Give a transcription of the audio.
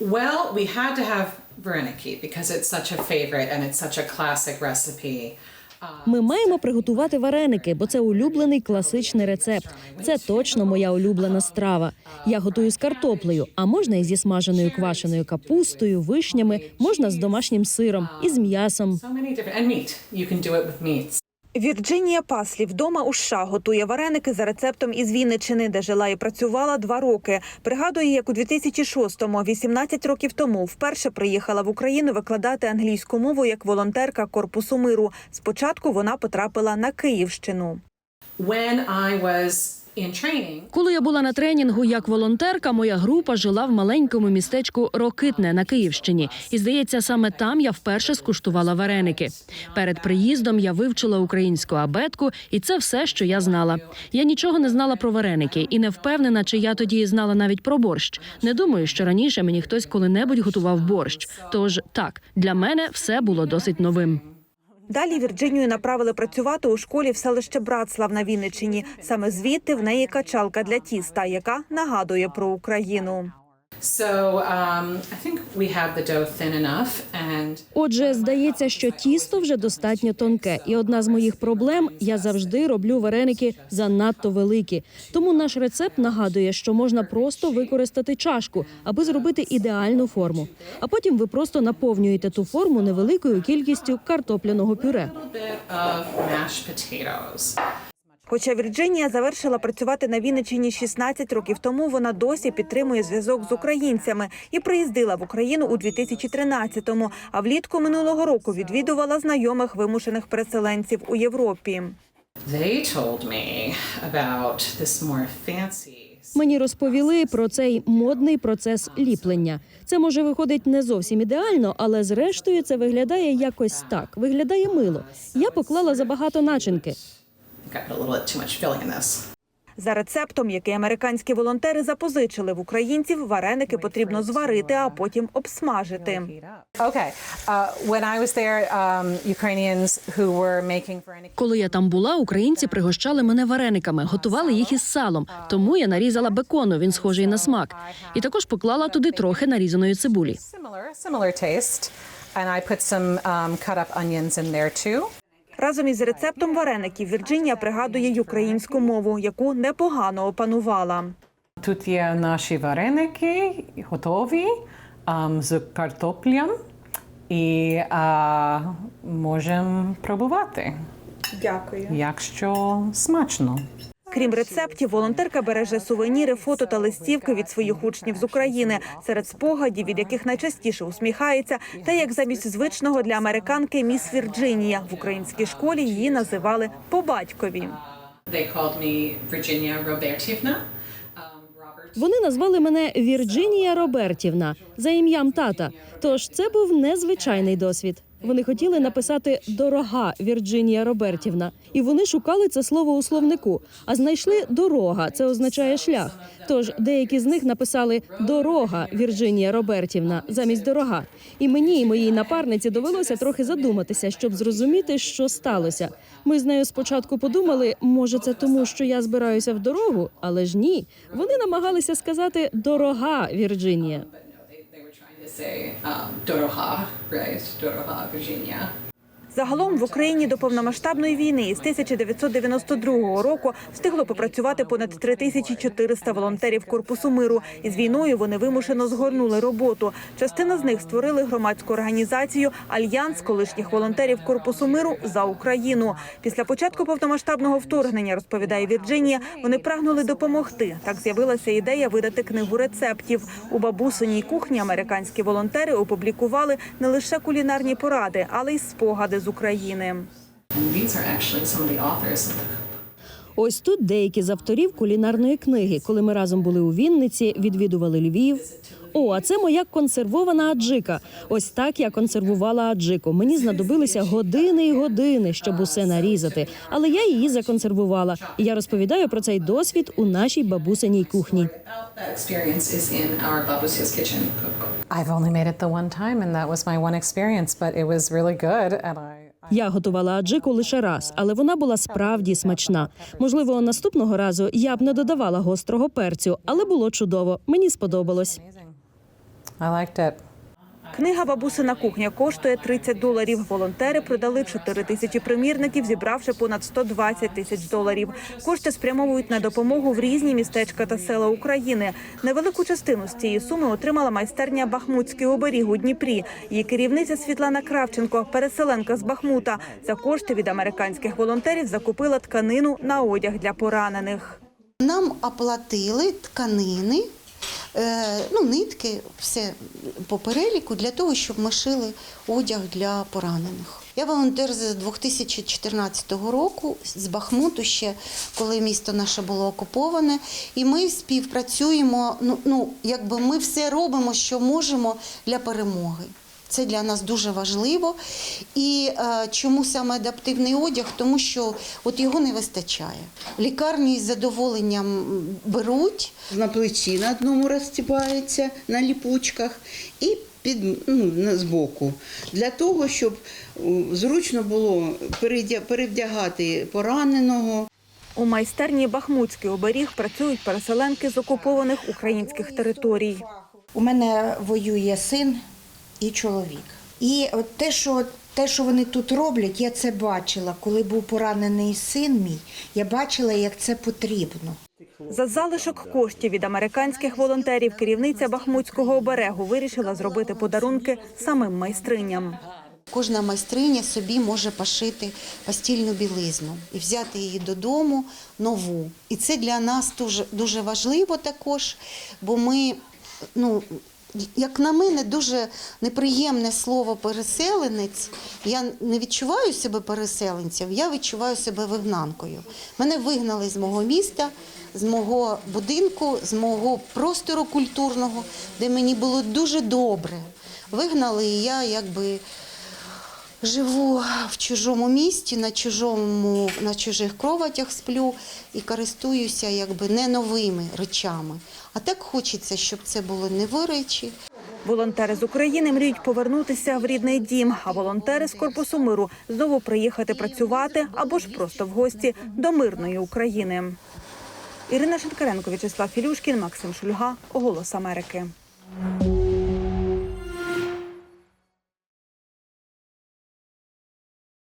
Well, we had to have vareniki because it's such a favorite and it's such a classic recipe. Ми маємо приготувати вареники, бо це улюблений класичний рецепт. Це точно моя улюблена страва. Я готую з картоплею, а можна і зі смаженою квашеною капустою, вишнями, можна з домашнім сиром і з м'ясом. Вірджинія Паслі вдома у США готує вареники за рецептом із Вінничини, де жила і працювала два роки. Пригадує, як у 2006-му, 18 років тому, вперше приїхала в Україну викладати англійську мову як волонтерка корпусу миру. Спочатку вона потрапила на Київщину. When I was Коли я була на тренінгу як волонтерка, моя група жила в маленькому містечку Рокитне на Київщині. І здається, саме там я вперше скуштувала вареники. Перед приїздом я вивчила українську абетку, і це все, що я знала. Я нічого не знала про вареники і не впевнена, чи я тоді знала навіть про борщ. Не думаю, що раніше мені хтось коли-небудь готував борщ. Тож так, для мене все було досить новим. Далі Вірджинію направили працювати у школі в селище Братслав на Вінничині. Саме звідти в неї качалка для тіста, яка нагадує про Україну. So I think we have the dough thin enough, and Отже, здається, що тісто вже достатньо тонке, і одна з моїх проблем я завжди роблю вареники занадто великі. Тому наш рецепт нагадує, що можна просто використати чашку, аби зробити ідеальну форму. А потім ви просто наповнюєте ту форму невеликою кількістю картопляного пюре. Хоча Вірджинія завершила працювати на Вінниччині 16 років тому, вона досі підтримує зв'язок з українцями і приїздила в Україну у 2013-му, А влітку минулого року відвідувала знайомих вимушених переселенців у Європі. Мені розповіли про цей модний процес ліплення. Це може виходить не зовсім ідеально, але зрештою це виглядає якось так. Виглядає мило. Я поклала забагато начинки. Think a little bit too much filling in this. За рецептом, який американські волонтери запозичили в українців, вареники потрібно зварити, а потім обсмажити. Uh, um. Коли я там була, українці пригощали мене варениками, готували їх із салом. Тому я нарізала бекону, він схожий на смак. І також поклала туди трохи нарізаної цибулі. Разом із рецептом вареників Вірджинія пригадує й українську мову, яку непогано опанувала. Тут є наші вареники готові з картоплям і можемо пробувати, Дякую. якщо смачно. Крім рецептів, волонтерка береже сувеніри, фото та листівки від своїх учнів з України серед спогадів, від яких найчастіше усміхається, та як замість звичного для американки міс Вірджинія в українській школі її називали по батькові. Robert. Вони назвали мене Вірджинія Робертівна за ім'ям тата. Тож це був незвичайний досвід. Вони хотіли написати дорога Вірджинія Робертівна, і вони шукали це слово у словнику, а знайшли дорога. Це означає шлях. Тож деякі з них написали дорога Вірджинія Робертівна замість дорога. І мені і моїй напарниці довелося трохи задуматися, щоб зрозуміти, що сталося. Ми з нею спочатку подумали, може, це тому, що я збираюся в дорогу, але ж ні. Вони намагалися сказати дорога Вірджинія. Say um, Doroha, right? Doroha, Virginia. Загалом в Україні до повномасштабної війни із 1992 року встигло попрацювати понад 3400 волонтерів корпусу миру. Із війною вони вимушено згорнули роботу. Частина з них створили громадську організацію Альянс колишніх волонтерів корпусу миру за Україну. Після початку повномасштабного вторгнення розповідає Вірджинія. Вони прагнули допомогти. Так з'явилася ідея видати книгу рецептів. У бабусиній кухні американські волонтери опублікували не лише кулінарні поради, але й спогади з України. Ось тут деякі з авторів кулінарної книги. Коли ми разом були у Вінниці, відвідували Львів. О, а це моя консервована аджика. Ось так я консервувала аджику. Мені знадобилися години і години, щоб усе нарізати, але я її законсервувала. І я розповідаю про цей досвід у нашій бабусиній кухні. I've only made it the one time, and that was my one experience, but it was really good. And I, Я готувала аджику лише раз, але вона була справді смачна. Можливо, наступного разу я б не додавала гострого перцю, але було чудово. Мені сподобалось. I liked it. Книга Бабусина кухня коштує 30 доларів. Волонтери продали 4 тисячі примірників, зібравши понад 120 тисяч доларів. Кошти спрямовують на допомогу в різні містечка та села України. Невелику частину з цієї суми отримала майстерня Бахмутський оберіг у Дніпрі. Її керівниця Світлана Кравченко, переселенка з Бахмута. За кошти від американських волонтерів закупила тканину на одяг для поранених. Нам оплатили тканини, ну, нитки, все по переліку для того, щоб ми шили одяг для поранених. Я волонтер з 2014 року з Бахмуту ще, коли місто наше було окуповане, і ми співпрацюємо. Ну, ну якби ми все робимо, що можемо для перемоги. Це для нас дуже важливо. І е, чому саме адаптивний одяг? Тому що от його не вистачає. Лікарні з задоволенням беруть. на плечі на одному розстібається на ліпучках і під ну, збоку. Для того, щоб зручно було передя- перевдягати пораненого. У майстерні Бахмутський оберіг працюють переселенки з окупованих українських територій. У мене воює син і чоловік. І от те, що, те, що вони тут роблять, я це бачила. Коли був поранений син мій, я бачила, як це потрібно. За залишок коштів від американських волонтерів керівниця Бахмутського оберегу вирішила зробити подарунки самим майстриням. Кожна майстриня собі може пошити постільну білизну і взяти її додому нову. І це для нас дуже, дуже важливо також, бо ми, ну, як на мене, дуже неприємне слово переселенець. Я не відчуваю себе переселенцем, я відчуваю себе вигнанкою. Мене вигнали з мого міста, з мого будинку, з мого простору культурного, де мені було дуже добре. Вигнали, і я якби живу в чужому місті, на чужому, на чужих кроватях сплю і користуюся якби не новими речами. А так хочеться, щоб це були нові речі, Волонтери з України мріють повернутися в рідний дім, а волонтери з корпусу миру знову приїхати працювати або ж просто в гості до мирної України. Ірина Шенкаренко, В'ячеслав Філюшкін, Максим Шульга, Голос Америки.